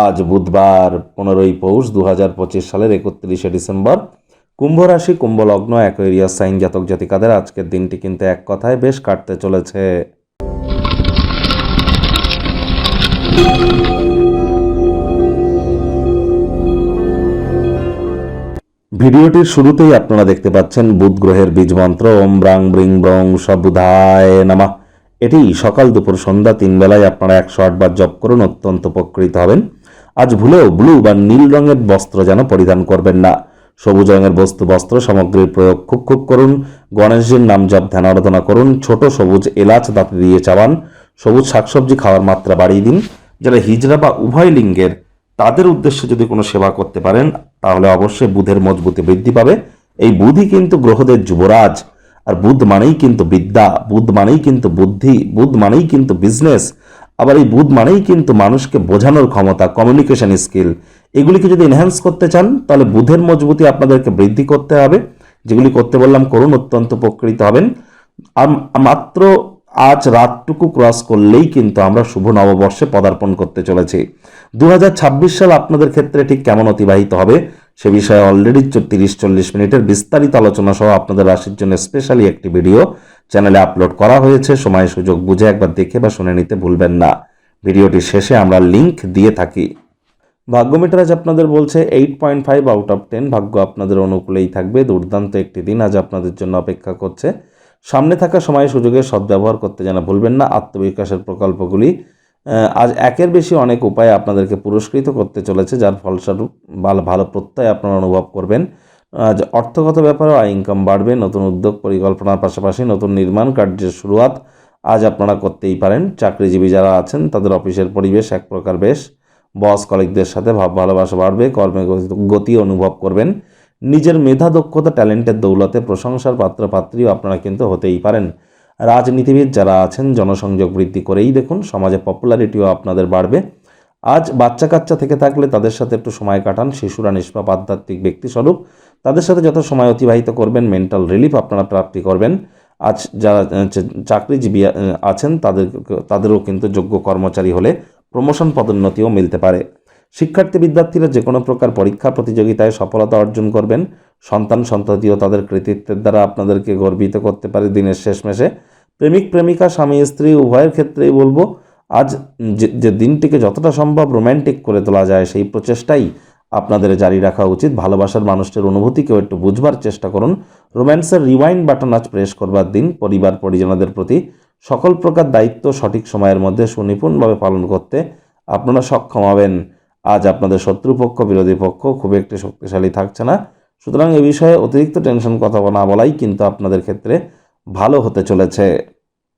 আজ বুধবার পনেরোই পৌষ দু হাজার পঁচিশ সালের একত্রিশে ডিসেম্বর। কুম্ভ রাশি, কুম্ভ লগ্ন, অ্যাকোয়েরিয়াস সাইন জাতক জাতিকাদের আজকের দিনটি কিন্তু এক কথায় বেশ কাটতে চলেছে। ভিডিওটির শুরুতেই আপনারা দেখতে পাচ্ছেন বুধ গ্রহের বীজ মন্ত্র, ওম ব্রাং ব্রিং ব্রং সবুধায় নামা। এটি সকাল দুপুর সন্ধ্যা তিন বেলায় আপনারা একশো আটবার জপ করুন, অত্যন্ত উপকৃত হবেন। আজ ভুলেও ব্লু বা নীল রঙের বস্ত্র যেন পরিধান করবেন না। সবুজ রঙের বস্তু বস্ত্র সামগ্রীর প্রয়োগ খুব খুব করুন। গণেশজির নাম জপ ধ্যান আরাধনা করুন। ছোট সবুজ এলাচ দাঁতে দিয়ে চাবান। সবুজ শাকসবজি খাওয়ার মাত্রা বাড়িয়ে দিন। যারা হিজড়া বা উভয় লিঙ্গের, তাদের উদ্দেশ্যে যদি কোনো সেবা করতে পারেন, তাহলে অবশ্যই বুধের মজবুতি বৃদ্ধি পাবে। এই বুধই কিন্তু গ্রহদের যুবরাজ। আর বুধ মানেই কিন্তু বিদ্যা, বুধ মানেই কিন্তু বুদ্ধি, বুধ মানেই কিন্তু বিজনেস আবার এই বুধ মানেই কিন্তু মানুষকে বোঝানোর ক্ষমতা কমিউনিকেশন স্কিল এগুলিকে যদি এনহ্যান্স করতে চান, তাহলে বুধের মজবুতি আপনাদেরকে বৃদ্ধি করতে হবে। যেগুলি করতে বললাম, করুন, অত্যন্ত উপকৃত হবেন। মাত্র আজ রাতটুকু ক্রস করলেই কিন্তু আমরা শুভ নববর্ষে পদার্পণ করতে চলেছি। দু হাজার ছাব্বিশ সাল আপনাদের ক্ষেত্রে ঠিক কেমন অতিবাহিত হবে? সে বিষয়ে অলরেডি তিরিশ চল্লিশ মিনিটের বিস্তারিত আলোচনা সহ আপনাদের রাশির জন্য স্পেশালি একটি ভিডিও চ্যানেলে আপলোড করা হয়েছে। সময়, সুযোগ বুঝে একবার দেখে বা শুনে নিতে ভুলবেন না। ভিডিওটির শেষে আমরা লিংক দিয়ে থাকি। ভাগ্যমিটার আজ আপনাদের বলছে eight point five out of ten ভাগ্য আপনাদের অনুকূলেই থাকবে। দুর্দান্ত একটি দিন আজ আপনাদের জন্য অপেক্ষা করছে। সামনে থাকা সময়, সুযোগের সদ্ব্যবহার করতে যেন ভুলবেন না। আত্মবিকাশের প্রকল্পগুলি আজ একের বেশি অনেক উপায় আপনাদেরকে পুরস্কৃত করতে চলেছে, যার ফলস্বরূপ ভালো ভালো প্রত্যয় আপনারা অনুভব করবেন। আজ অর্থগত ব্যাপারেও আয় ইনকাম বাড়বে, নতুন উদ্যোগ পরিকল্পনার পাশাপাশি নতুন নির্মাণ কার্যের শুরুয়াত আজ আপনারা করতেই পারেন। চাকরিজীবী যারা আছেন, তাদের অফিসের পরিবেশ এক প্রকার বেশ। বস, কলিগদের সাথে ভাব, ভালোবাসা বাড়বে, কর্মে গতি অনুভব করবেন। নিজের মেধা, দক্ষতা, ট্যালেন্টের দৌলতে প্রশংসার পাত্র, পাত্রীও আপনারা কিন্তু হতেই পারেন। রাজনীতিবিদ যারা আছেন, জনসংযোগ বৃদ্ধি করেই দেখুন, সমাজে পপুলারিটিও আপনাদের বাড়বে। আজ বাচ্চা কাচ্চা থেকে থাকলে তাদের সাথে একটু সময় কাটান, শিশুরা নিষ্পাপ, আধ্যাত্মিক ব্যক্তিস্বরূপ। তাদের সাথে যত সময় অতিবাহিত করবেন মেন্টাল রিলিফ আপনারা প্রাপ্তি করবেন। আজ যারা চাকরিজীবী আছেন, তাদের, তাদেরও কিন্তু যোগ্য কর্মচারী হলে প্রমোশন পদোন্নতিও মিলতে পারে। শিক্ষার্থী বিদ্যার্থীরা যে কোনো প্রকার পরীক্ষা প্রতিযোগিতায় সফলতা অর্জন করবেন। সন্তান সন্ততিও তাদের কৃতিত্বের দ্বারা আপনাদেরকে গর্বিত করতে পারে দিনের শেষমেশে। প্রেমিক, প্রেমিকা, স্বামী, স্ত্রী, উভয়ের ক্ষেত্রেই বলব, আজ যে দিনটিকে যতটা সম্ভব রোম্যান্টিক করে তোলা যায়, সেই প্রচেষ্টাই আপনাদের জারি রাখা উচিত। ভালোবাসার মানুষটির অনুভূতিকেও একটু বুঝবার চেষ্টা করুন। রোম্যান্সের রিওয়াইন্ড বাটন আজ প্রেস করবার দিন, পরিবার, পরিজনদের প্রতি সকল প্রকার দায়িত্ব সঠিক সময়ের মধ্যে সুনিপুণভাবে পালন করতে আপনারা সক্ষম হবেন। আজ আপনাদের শত্রুপক্ষ, বিরোধী পক্ষ খুব একটি শক্তিশালী থাকছে না। সুতরাং এ বিষয়ে অতিরিক্ত টেনশন কথা না বলাই কিন্তু আপনাদের ক্ষেত্রে ভালো হতে চলেছে।